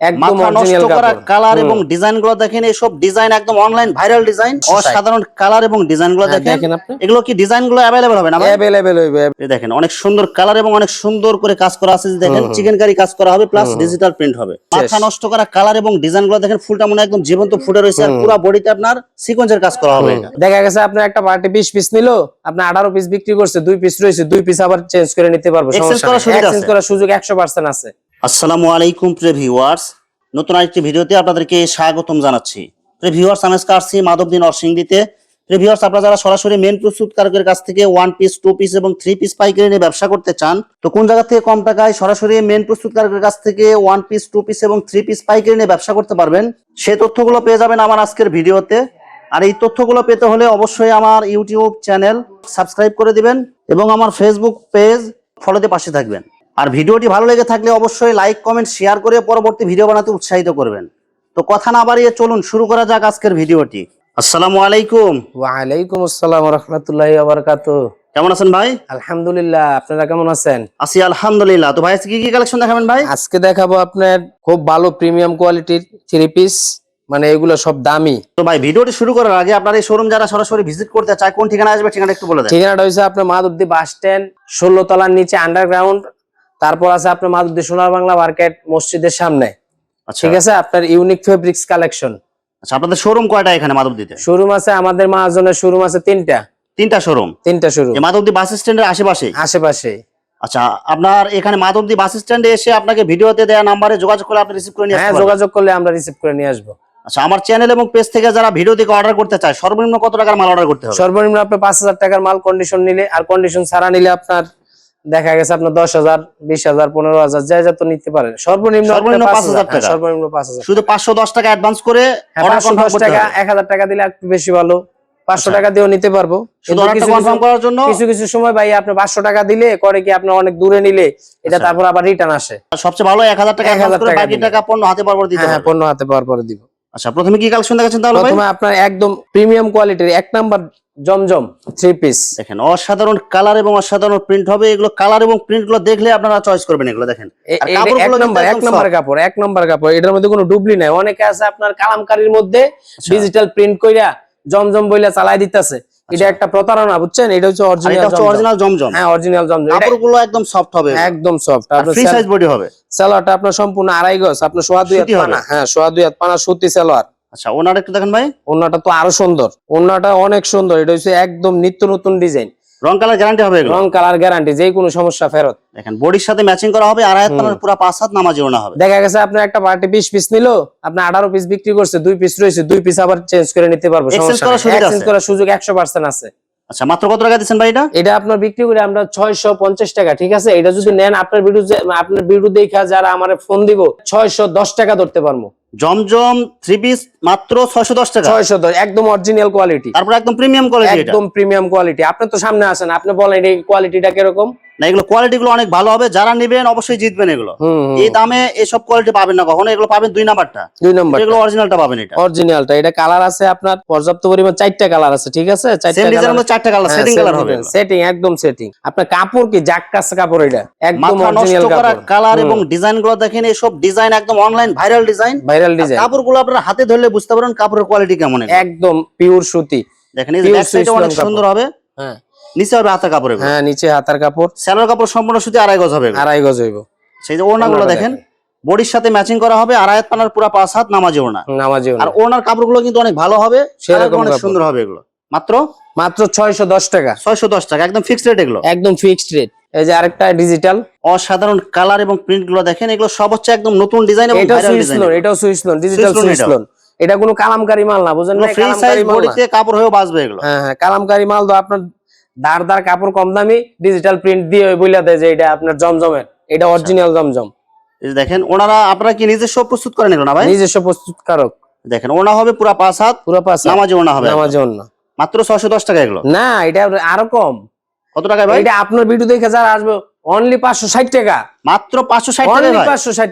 একদম নষ্ট করা কালার এবং ডিজাইনগুলো দেখেন এইসব ডিজাইন একদম অনলাইন ভাইরাল ডিজাইন অসাধারণ কালার এবং ডিজাইনগুলো হ্যাঁ, দেখেন। দেখেন এগুলো কি ডিজাইনগুলো অ্যাভেলেবল হবে না ভাই? অ্যাভেলেবেল দেখেন অনেক সুন্দর কালার এবং অনেক সুন্দর করে কাজ করা আছে দেখেন চিকেন কারি কাজ করা হবে প্লাস ডিজিটাল প্রিন্ট হবে। মাথা নষ্ট করা কালার এবং ডিজাইনগুলো দেখেন ফুলটা মনে হয় একদম জীবন্ত ফুটে রয়েছে আর পুরো বডিতে আপনার সিকোয়েন্সের কাজ করা হবে দেখা গেছে আপনার একটা পার্টি পিস পিস নিল আপনি আঠারো পিস বিক্রি করছে দুই পিস রয়েছে দুই পিস আবার চেঞ্জ করে নিতে পারব করার এক্সচেঞ্জ করার সুযোগ একশো পার্সেন্ট আছে। আসসালামু আলাইকুম, প্রিয় ভিউয়ার্স। নতুন আরেকটি ভিডিওতে আপনাদেরকে স্বাগতম জানাচ্ছি। প্রিয় ভিউয়ার্স, আমি আসছি মাধবদিন অরসিংদিতে প্রিয় ভিউয়ার্স, আপনারা যারা সরাসরি মেন প্রস্তুতকারকের কাছ থেকে ওয়ান পিস টু পিস এবং থ্রি পিস পাইকারি নিয়ে ব্যবসা করতে চান, তো কোন জায়গা থেকে কম টাকায় সরাসরি মেন প্রস্তুতকারকের কাছ থেকে ওয়ান পিস টু পিস এবং থ্রি পিস পাইকারি নিয়ে ব্যবসা করতে পারবেন, সেই তথ্যগুলো পেয়ে যাবেন আমার আজকের ভিডিওতে। আর এই তথ্যগুলো পেতে হলে অবশ্যই আমার ইউটিউব চ্যানেল সাবস্ক্রাইব করে দিবেন এবং আমার ফেসবুক পেজ ফলোতে পাশে থাকবেন। আর ভিডিওটি ভালো লেগে থাকলে অবশ্যই লাইক কমেন্ট শেয়ার করে পরবর্তী ভিডিও বানাতে উৎসাহিত করবেন। তো কথা না বাড়িয়ে চলুন শুরু করা যাক আজকের ভিডিওটি। আসসালামু আলাইকুম। ওয়ালাইকুম আসসালাম রহমতুল্লাহ আবরকাত কেমন আছেন ভাই? আলহামদুলিল্লাহ আপনারা কেমন আছেন? আছি আলহামদুলিল্লাহ। তো ভাই আজকে কি কি কালেকশন দেখাবেন ভাই? আজকে দেখাবো আপনার খুব ভালো প্রিমিয়াম কোয়ালিটির থ্রি পিস মানে এগুলো সব দামি। তো ভাই ভিডিওটি শুরু করার আগে আপনার এই শোরুম যারা সরাসরি ভিজিট করতে চায় কোন ঠিকানা আসবে ঠিকানা একটু বলে দেন। ঠিকানাটা হয়েছে আপনার মাধবদী বাস স্ট্যান্ড ষোলো তলার নিচে আন্ডারগ্রাউন্ড তারপর আছে আপনার মাধবদী সোনার বাংলা মার্কেট মসজিদের সামনে। আচ্ছা। ঠিক আছে? আপনার ইউনিক ফেব্রিক্স কালেকশন আচ্ছা আপনাদের শোরুম কয়টা এখানে মাধবদীতে? শোরুম আছে আমাদের মহাজনের শোরুম আছে তিনটা। তিনটা শোরুম তিনটা শোরুম মাধবদী বাস স্ট্যান্ডের আশেপাশে? আশেপাশে। আচ্ছা আপনার এখানে মাধবদী বাস স্ট্যান্ডে এসে আপনাকে ভিডিওতে দেওয়া নাম্বারে যোগাযোগ করে আপনি রিসিভ করে নিয়ে হ্যাঁ যোগাযোগ করলে আমরা রিসিভ করে নিয়ে আসব। আচ্ছা আমার চ্যানেল এবং পেজ থেকে যারা ভিডিও থেকে অর্ডার করতে চায় সর্বনিম্ন কত টাকার মাল অর্ডার করতে হবে? সর্বনিম্ন আপনার পাঁচ হাজার টাকার মাল কন্ডিশন নিলে আর কন্ডিশন ছাড়া নিলে আপনার দেখা গেছে আপনার দশ হাজার বিশ হাজার পনেরো হাজার যা যা তো নিতে পারেন। সর্বনিম্ন সর্বনিম্ন আপনার 5,000 5,000 টাকা। হ্যাঁ, সর্বনিম্ন পাঁচ হাজার। শুধু পাঁচশো দশ টাকা অ্যাডভান্স করে হ্যাঁ, পাঁচশো দশ টাকা এক হাজার টাকা দিলে একটু বেশি ভালো। পাঁচশো আচ্ছা। টাকা দিয়েও নিতে পারব। শুধু কিছু কিছু- করার জন্য কিছু কিছু সময় ভাই আপনি পাঁচশো টাকা দিলে করে কি আপনার অনেক দূরে নিলে এটা আচ্ছা। তারপর আবার রিটার্ন আসে। সবচেয়ে ভালো এক হাজার টাকা 1000 অ্যাডভান্স করে টাকা পণ্য হাতে পারব দিতে হ্যাঁ হ্যাঁ পণ্য হাতে পাওয়ার পরে দিব। আচ্ছা প্রথমে কি কালেকশন দেখাচ্ছেন তাহলে প্রথমে আপনার একদম প্রিমিয়াম কোয়ালিটির এক নাম্বার জমজম থ্রি পিস দেখেন অসাধারণ কালার এবং অসাধারণ প্রিন্ট হবে। এগুলো কালার এবং প্রিন্টগুলো দেখলে আপনারা চয়েস করবেন এগুলো দেখেন। এক নাম্বার এক নম্বর কাপড় এক নম্বর কাপড়। এটার মধ্যে কোনো ডুবলি নাই। অনেকে আছে আপনার কালামকারীর মধ্যে আচ্ছা। ডিজিটাল প্রিন্ট কইরা জমজম বইলা চালাই দিতেছে। এটা একটা প্রতারণা বুঝছেন? এটা হচ্ছে অরিজিনাল এটা হচ্ছে অরিজিনাল জমজম। হ্যাঁ অরিজিনাল জমজম। কাপড়গুলো একদম সফট হবে। একদম সফট ফ্রি সাইজ বডি হবে। সালোয়ারটা আপনার সম্পূর্ণ আড়াই গজ। আপনার সোয়া দুই হাত পানা। হ্যাঁ সোয়া দুই হাত পানা সুতি সালোয়ার আচ্ছা ওনার একটু দেখেন ভাই। ওনাটা তো আরও সুন্দর। ওনাটা অনেক সুন্দর। এটা হচ্ছে একদম নিত্য নতুন ডিজাইন রং কালার গ্যারান্টি হবে রং কালার গ্যারান্টি যে কোনো সমস্যা ফেরত। দেখেন বডির সাথে ম্যাচিং করা হবে আর আয়াত পানার পুরো পাঁচ হাত নামাজি ওনা হবে। দেখা গেছে আপনার একটা পার্টি বিশ পিস নিল আপনি আঠারো পিস বিক্রি করছে দুই পিস রয়েছে দুই পিস আবার চেঞ্জ করে নিতে পারব সুবিধা এক্সচেঞ্জ। করার সুযোগ একশো পার্সেন্ট আছে। আচ্ছা মাত্র কত টাকা দিচ্ছেন ভাই এটা এটা আপনার বিক্রি করে আমরা ছয়শো পঞ্চাশ টাকা ঠিক আছে? এটা যদি নেন আপনার ভিডিও আপনার ভিডিও দেখা যারা আমার ফোন দিব ছয়শো দশ টাকা ধরতে পারব। জমজম থ্রি পিস মাত্র ছয়শো দশ টাকা। ছয়শো দশ একদম অরিজিনাল কোয়ালিটি তারপর একদম প্রিমিয়াম কোয়ালিটি একদম প্রিমিয়াম কোয়ালিটি আপনি তো সামনে আসেন আপনি বলেন এই কোয়ালিটিটা কীরকম? না এগুলো কোয়ালিটি গুলো অনেক ভালো হবে। যারা নেবেন অবশ্যই জিতবেন এগুলো। এই দামে এসব কোয়ালিটি পাবেন না কখনো। এগুলো পাবেন দুই নাম্বারটা। দুই নম্বর এগুলো অরিজিনালটা পাবেন এটা। অরিজিনালটা এটা কালার আছে আপনার পর্যাপ্ত পরিমাণ চারটা কালার আছে ঠিক আছে? মধ্যে চারটা কালার সেটিং কালার হবে সেটিং একদম সেটিং আপনার কাপড় কি? জাক কাজ কাপড় এটা। একদম অরিজিনাল কাপড়। কালার এবং ডিজাইনগুলো দেখেন এইসব ডিজাইন একদম online viral design viral design কাপড়গুলো আপনারা হাতে ধরলে বুঝতে পারেন কাপড়ের কোয়ালিটি কেমন একদম পিওর সুতি। দেখেন এই অনেক সুন্দর হবে। হ্যাঁ। নিচে হবে হাতা কাপড় হ্যাঁ নিচে হাতার কাপড়। স্যালোর কাপড় সম্পূর্ণ সুতি আড়াই গজ হবে আড়াই গজ হইব। সেই যে ওড়না গুলো ওড়নাটা দেখেন। বডির সাথে ম্যাচিং করা হবে আড়াই পানার পুরো পাঁচ হাত নামাজি ওড়না। আর ওড়নার কাপড়গুলো কিন্তু অনেক ভালো হবে সেরকম অনেক সুন্দর হবে এগুলো। মাত্র? মাত্র ছয়শো দশ টাকা। ছয়শো দশ টাকা একদম ফিক্সড রেট এগুলো। একদম ফিক্সড রেট এই যে আরেকটা ডিজিটাল অসাধারণ কালার এবং প্রিন্টগুলো দেখেন এগুলো সব হচ্ছে একদম নতুন ডিজাইন এবং ভাইরাল সুইস লোন এটাও Swiss lawn digital Swiss lawn এটা কোনো কালামকারী মাল না বুঝেন না। Free size. বডিতে কাপড় হয়েও বাঁচবে এগুলো। হ্যাঁ হ্যাঁ কালামকারী মাল তো আপনার দার দার কাপড় কম দামি ডিজিটাল প্রিন্ট দিয়ে বইলা দেয় যে এটা আপনার জমজমের এটা আচ্ছা। অরিজিনাল জমজম। এই দেখেন ওনারা আপনারা কি নিজস্ব প্রস্তুত করেন এগুলো না ভাই? নিজস্ব প্রস্তুতকারক। দেখেন ওনা হবে পুরা পাঁচ হাত পুরা পাঁচ নামাজে ওনা হবে। নামাজে ওনা। মাত্র ছয়শো দশ টাকা এগুলো? না এটা আরও কম। কত টাকা ভাই? এটা আপনার ভিডিও দেখে যারা আসবে অনলি পাঁচশো ষাট টাকা। মাত্র পাঁচশো ষাট টাকা অনলি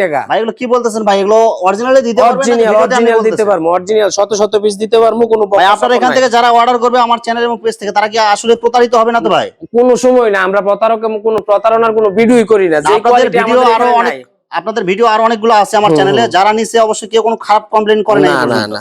টাকা। ভাই এগুলো কি বলতেছেন ভাই? এগুলো অরিজিনালি দিতে পারবেন অরিজিনাল অরিজিনাল দিতে পারব। অরিজিনাল শত শত পিস দিতে পারব কোনো ভাই বকা আপনার এখান থেকে যারা অর্ডার করবে আমার চ্যানেল এবং পেজ থেকে তারা কি আসলে প্রতারিত হবে না তো ভাই? কোনো সময় না আমরা প্রতারক কোনো প্রতারণার কোনো ভিডিওই করি না। যে কোয়ালিটি ভিডিও আরও অনেক আপনাদের ভিডিও আর অনেকগুলো আছে আমার চ্যানেলে যারা নিচে অবশ্যই কেউ কোনো খারাপ কমপ্লেন করে না না না।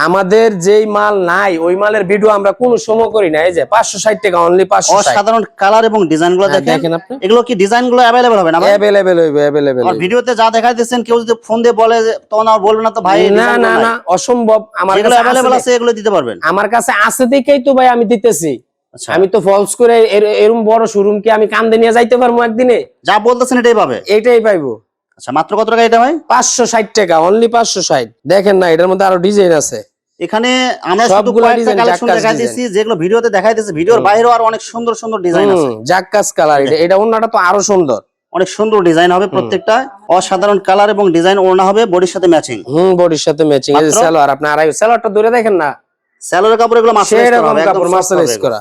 আমাদের যেই মাল নাই ওই মালের ভিডিও আমরা কোনো সময় করি না। এই যে পাঁচশো ষাট টাকা অনলি পাঁচশো অসাধারণ কালার এবং ডিজাইনগুলো দেখেন। হ্যাঁ, আপনি। এগুলো কি ডিজাইনগুলো অ্যাভেলেবল হবে না? অ্যাভেলেবেল হইবে অ্যাভেলেবেল ভিডিওতে যা দেখাই দিচ্ছেন কেউ যদি ফোন দিয়ে বলে তখন আর বলবে না তো ভাই না না না অসম্ভব। আমার কাছে অ্যাভেলেবল আছে এগুলো দিতে পারবেন। আমার কাছে আছে দেখেই তো ভাই আমি দিতেছি। আচ্ছা। আমি তো ফলস করে এর- এরম বড় শোরুম কি আমি কান্দে নিয়ে যাইতে পারব একদিনে? যা বলতেছেন এটাই পাবে। এইটাই পাইবো। আচ্ছা মাত্র কত টাকা এটা ভাই? পাঁচশো ষাট টাকা অনলি পাঁচশো ষাট। দেখেন না এটার মধ্যে আরও ডিজাইন আছে। এখানে আমরা শুধু কয়েকটা কালেকশন দেখাই দিচ্ছি যেগুলো ভিডিওতে দেখাই দিচ্ছি ভিডিওর বাইরেও আর অনেক সুন্দর সুন্দর ডিজাইন আছে। জাক্কাস কালার এটা এটা অন্যটা তো আরও সুন্দর। অনেক সুন্দর ডিজাইন হবে প্রত্যেকটা। অসাধারণ কালার এবং ডিজাইন ওড়না হবে বডির সাথে ম্যাচিং হুম বডির সাথে ম্যাচিং এই? সালোয়ার আপনি আড়াই সালোয়ারটা ধরে দেখেন না? স্যালোর কাপড় এগুলো মাসলাইজ করা হবে একদম মার্সেলাইজ করা।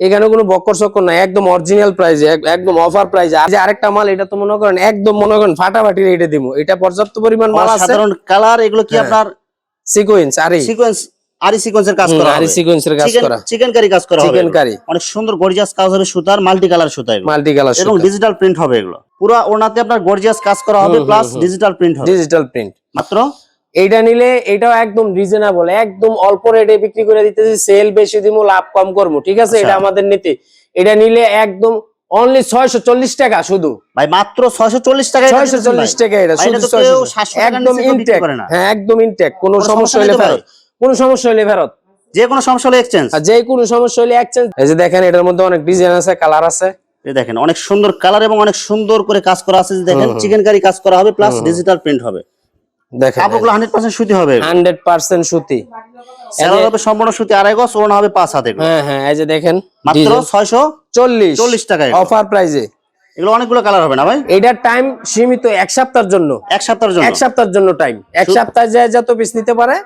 এখানে কোনো বক্কর চক্কর নাই একদম অরিজিনাল প্রাইজে একদম অফার প্রাইজে আর যে আরেকটা মাল এটা তো মনে করেন একদম মনে করেন ফাটাফাটি রেটে দিব। এটা পর্যাপ্ত পরিমাণ। মাল আছে। অসাধারণ কালার এগুলো কি হ্যাঁ। আপনার সিকোয়েন্স আরে সিকোয়েন্স আরি সিকোয়েন্সের কাজ করা আরে সিকোয়েন্সের কাজ করা। চিকেন কারি কাজ করা হবে চিকেন কারি অনেক সুন্দর গর্জিয়াস কাজ হবে সুতার মাল্টি কালার সুতা এগুলো। মাল্টি কালার এবং ডিজিটাল প্রিন্ট হবে এগুলো। পুরো ওনাতে আপনার গর্জিয়াস কাজ করা হবে প্লাস ডিজিটাল প্রিন্ট হবে। ডিজিটাল প্রিন্ট মাত্র? এইটা নিলে এটাও একদম রিজনেবল একদম অল্প রেটে বিক্রি করে দিতেছি সেল বেশি দিমু লাভ কম করব ঠিক আছে? আচ্ছা। এটা আমাদের নীতি। এটা নিলে একদম অনলি ছয়শো চল্লিশ টাকা শুধু। ভাই মাত্র ছয়শো চল্লিশ টাকা ছয়শো চল্লিশ টাকা এটা শুধু তো কেউ 640 700 টাকার একদম ইনটেক হ্যাঁ একদম ইনটেক কোনো সমস্যা হলে ফেরত। কোনো সমস্যা হলে ফেরত। যে কোনো সমস্যা হলে এক্সচেঞ্জ আর যে কোনো সমস্যা হলে এক্সচেঞ্জ এই যে দেখেন এটার মধ্যে অনেক ডিজাইন আছে কালার আছে। এই দেখেন অনেক সুন্দর কালার এবং অনেক সুন্দর করে কাজ করা আছে দেখেন চিকেন কারি কাজ করা হবে প্লাস ডিজিটাল প্রিন্ট হবে। দেখেন কাপড়গুলো হান্ড্রেড পার্সেন্ট সুতি হবে। সুতি। সম্পূর্ণ সুতি আড়াই গজ ওড়না হবে পাঁচ হাতে হ্যাঁ হ্যাঁ এই যে দেখেন মাত্র ছয়শো চল্লিশ। চল্লিশ টাকায়। অফার প্রাইজে। এগুলো অনেকগুলো কালার হবে না ভাই? এটার টাইম সীমিত এক সপ্তাহের জন্য। এক সপ্তাহের জন্য। এক সপ্তাহের জন্য টাইম। এক সপ্তাহ যায় যত পিস নিতে পারে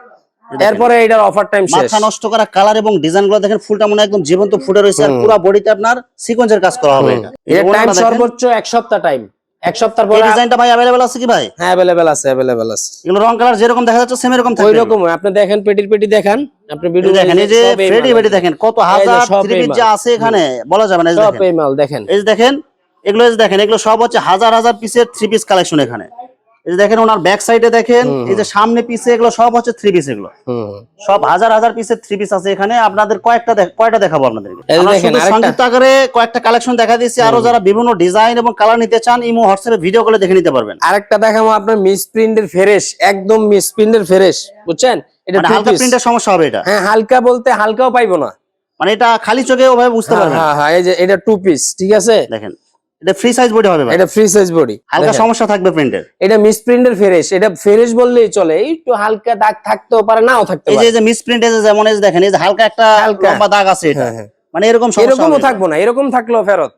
এরপরে এটার অফার টাইম শেষ। মাথা নষ্ট করা কালার এবং ডিজাইনগুলো দেখেন ফুলটা মনে একদম জীবন্ত ফুটে রয়েছে আর পুরো বডিতে আপনার সিকোয়েন্সের কাজ করা হবে এটা। টাইম সর্বোচ্চ এক সপ্তাহ টাইম এক সপ্তাহ পরে ডিজাইনটা ভাই अवेलेबल আছে কি ভাই? হ্যাঁ अवेलेबल আছে अवेलेबल আছে। এগুলো রং কালার যেরকম দেখা যাচ্ছে সেম এরকম ওই থাকবে। রকম আপনি দেখেন পেটির পেটি দেখেন। আপনি ভিডিও দেখেন এই যে ফ্রেডি পেটি দেখেন। কত হাজার থ্রি পিস যা আছে এখানে বলা যাবে না এই যে সব দেখেন। এই মাল দেখেন। এই দেখেন এগুলো দেখেন এগুলো সব হচ্ছে হাজার হাজার পিসের থ্রি পিস কালেকশন এখানে। এই যে দেখেন ওনার ব্যাক সাইডে দেখেন এই যে সামনে পিসে এগুলো সব হচ্ছে থ্রি পিস এগুলো। সব হাজার হাজার পিসের থ্রি পিস আছে এখানে। আপনাদের কয়েকটা কয়টা দেখাবো আপনাদেরকে? আরেকটা। সংক্ষিপ্ত আকারে কয়েকটা কালেকশন দেখা দিচ্ছি আরও যারা বিভিন্ন ডিজাইন এবং কালার নিতে চান ইমো হোয়াটসঅ্যাপে ভিডিও করে দেখে নিতে পারবেন। আরেকটা দেখাবো আপনার মিস প্রিন্টের ফ্রেশ একদম মিস প্রিন্টের ফ্রেশ বুঝছেন? এটা মানে হালকা প্রিন্টের সমস্যা হবে এটা। হ্যাঁ হালকা বলতে হালকাও পাইবো না। মানে এটা খালি চোখে ওভাবে বুঝতে হ্যাঁ পারবেন। হ্যাঁ হ্যাঁ এই যে এটা টু পিস ঠিক আছে? দেখেন। এটা ফ্রি সাইজ বডি হবে এটা ফ্রি সাইজ বডি হালকা সমস্যা থাকবে প্রিন্টের এটা মিস প্রিন্টের ফ্রেশ এটা ফ্রেশ বললেই চলে। একটু হালকা দাগ থাকতেও পারে নাও থাকতে পারে। এই যে মিস প্রিন্ট যেমন এই দেখেন এই যে হালকা একটা। লম্বা দাগ আছে এটা। হ্যাঁ, হ্যাঁ। মানে এরকম সমস্যা এরকমও থাকব না এরকম থাকলেও ফেরত।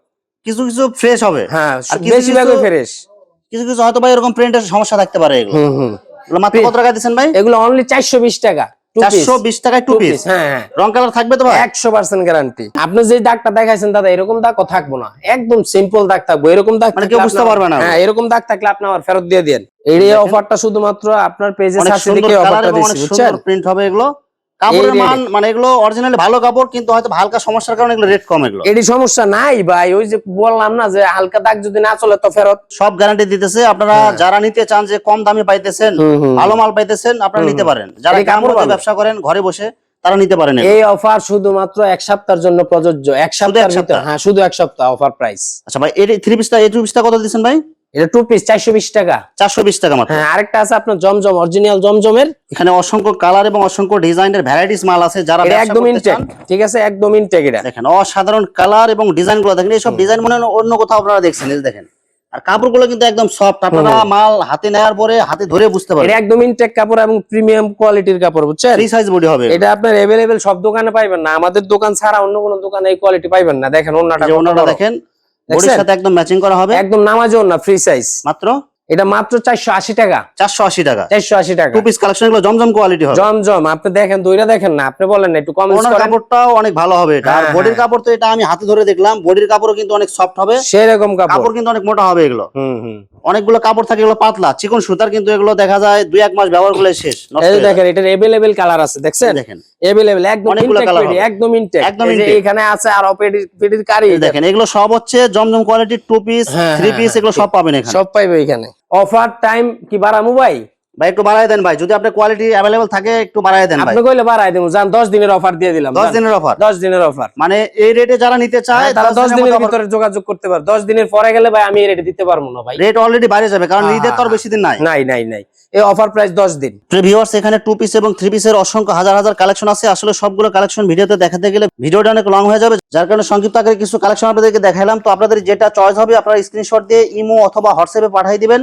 কিছু কিছু ফ্রেশ হবে। হ্যাঁ বেশিরভাগই ফ্রেশ কিছু কিছু হয়তো ভাই এরকম প্রিন্টের সমস্যা থাকতে পারে এগুলো। মাত্র কত টাকা দিচ্ছেন ভাই? এগুলো অনলি চারশো বিশ টাকা। Two piece। চারশো বিশ টাকায় টু পিস হ্যাঁ রং কালার থাকবে তো ভাই একশো পার্সেন্ট গ্যারান্টি আপনি যে দাগটা দেখাইছেন দাদা এরকম দাগও থাকব না। একদম সিম্পল দাগ থাকব। এরকম দাগ মানে কেউ বুঝতে আপনার- পারবে না। হ্যাঁ এরকম দাগ থাকলে আপনি আমার ফেরত দিয়ে দেন এই অফারটা শুধুমাত্র আপনার পেজে সার্চে অফারটা দিচ্ছি বুঝছেন? প্রিন্ট হবে এগুলো। কাপড়ের মান মানে এগুলো অরিজিনালি ভালো কাপড় কিন্তু হয়তো হালকা সমস্যার কারণে এগুলো রেট কম এগুলো। এটি সমস্যা নাই ভাই ওই যে বললাম না যে হালকা দাগ যদি না চলে তো ফেরত সব গ্যারান্টি দিতেছে। আপনারা যারা নিতে চান যে কম দামে পাইতেছেন। ভালো মাল পাইতেছেন আপনারা নিতে পারেন। যারা কাপড় ব্যবসা করেন ঘরে বসে তারা নিতে পারেন এই অফার শুধুমাত্র এক সপ্তাহের জন্য প্রযোজ্য। এক সপ্তাহ? হ্যাঁ শুধু এক সপ্তাহ অফার প্রাইস আচ্ছা ভাই এই থ্রি পিসটা এই টু পিসটা কত দিচ্ছেন ভাই? এটা টু পিস চারশো বিশ টাকা। চারশো বিশ টাকা মাত্র। হ্যাঁ আরেকটা আছে আপনার জমজম অরিজিনাল জমজমের। এখানে অসংখ্য কালার এবং অসংখ্য ডিজাইনের ভ্যারাইটিস মাল আছে যারা একদম ইনটেক ঠিক আছে? একদম ইনটেক এটা। দেখেন অসাধারণ কালার এবং ডিজাইনগুলো দেখেন এইসব ডিজাইন মনে হয় অন্য কোথাও আপনারা দেখছেন দেখেন। আর কাপড়গুলো কিন্তু একদম সফট আপনারা মাল হাতে নেওয়ার পরে হাতে ধরে বুঝতে পারবেন। এটা একদম ইনটেক কাপড় এবং প্রিমিয়াম কোয়ালিটির কাপড় বুঝছেন? ফ্রি সাইজ বডি হবে। এটা আপনার এভেলেবেল সব দোকানে পাইবেন না। আমাদের দোকান ছাড়া অন্য কোনো দোকানে এই কোয়ালিটি পাইবেন না। দেখেন অন্যটা এই দেখেন বডির সাথে একদম ম্যাচিং করা হবে। একদম নামাজও না ফ্রি সাইজ মাত্র এটা মাত্র চারশো আশি টাকা। চারশো আশি টাকা। চারশো আশি টাকা। টু পিস কালেকশনগুলো জমজম কোয়ালিটি হবে। জমজম। আপনি দেখেন দইটা দেখেন না আপনি বলেন না একটু করেন। কাপড়টাও অনেক ভালো হবে এটা। আর হ্যাঁ, বডির হ্যাঁ। কাপড় তো এটা আমি হাতে ধরে দেখলাম। বডির কাপড়ও কিন্তু অনেক সফট হবে। সেরকম কাপড়। কিন্তু অনেক মোটা হবে এগুলো। অনেকগুলো কাপড় থাকে এগুলো পাতলা। চিকন সুতার কিন্তু এগুলো দেখা যায় দুই এক মাস ব্যবহার করলে শেষ। এই হয়ে। দেখেন এটার এভেলেবেল কালার আছে দেখছেন? দেখেন। এভেলেবেল একদম অনেকগুলো colour একদম ইনটেক একদম এখানে আছে আর কারি। দেখেন এগুলো সব হচ্ছে জমজম কোয়ালিটির টু পিস হ্যাঁ, থ্রি হ্যাঁ, পিস হ্যাঁ, এগুলো সব পাবেন এখানে। সব পাইবে এখানে। অফার টাইম কি বাড়ামু ভাই ভাই একটু বাড়াই দেন ভাই। যদি আপনার কোয়ালিটি অ্যাভেলেবল থাকে একটু বাড়াই দেন ভাই। আপনি কইলে বাড়াই দেবো। যান দশ দিনের অফার দিয়ে দিলাম। দশ যান। দিনের অফার? দশ দিনের অফার। মানে এই রেটে যারা নিতে চায় তারা দশ দিনের ভিতরে যোগাযোগ করতে পারে দশ দিনের পরে গেলে ভাই আমি এই রেটে দিতে পারব না ভাই। রেট অলরেডি বাইরে যাবে কারণ হ্যাঁ, ঈদের তো আর হ্যাঁ, বেশি দিন নাই। নাই নাই নাই। এই অফার প্রাইস দশ দিন। ভিউয়ার্স এখানে টু পিস এবং থ্রি পিসের অসংখ্য হাজার হাজার কালেকশন আছে। আসলে সবগুলো কালেকশন ভিডিওতে দেখাতে গেলে ভিডিওটা অনেক লং হয়ে যাবে। যার কারণে সংক্ষিপ্ত আকারে কিছু কালেকশন আপনাদেরকে দেখাইলাম। তো আপনাদের যেটা চয়েস হবে আপনারা স্ক্রিনশট দিয়ে ইমো অথবা হোয়াটসঅ্যাপে পাঠিয়ে দিবেন।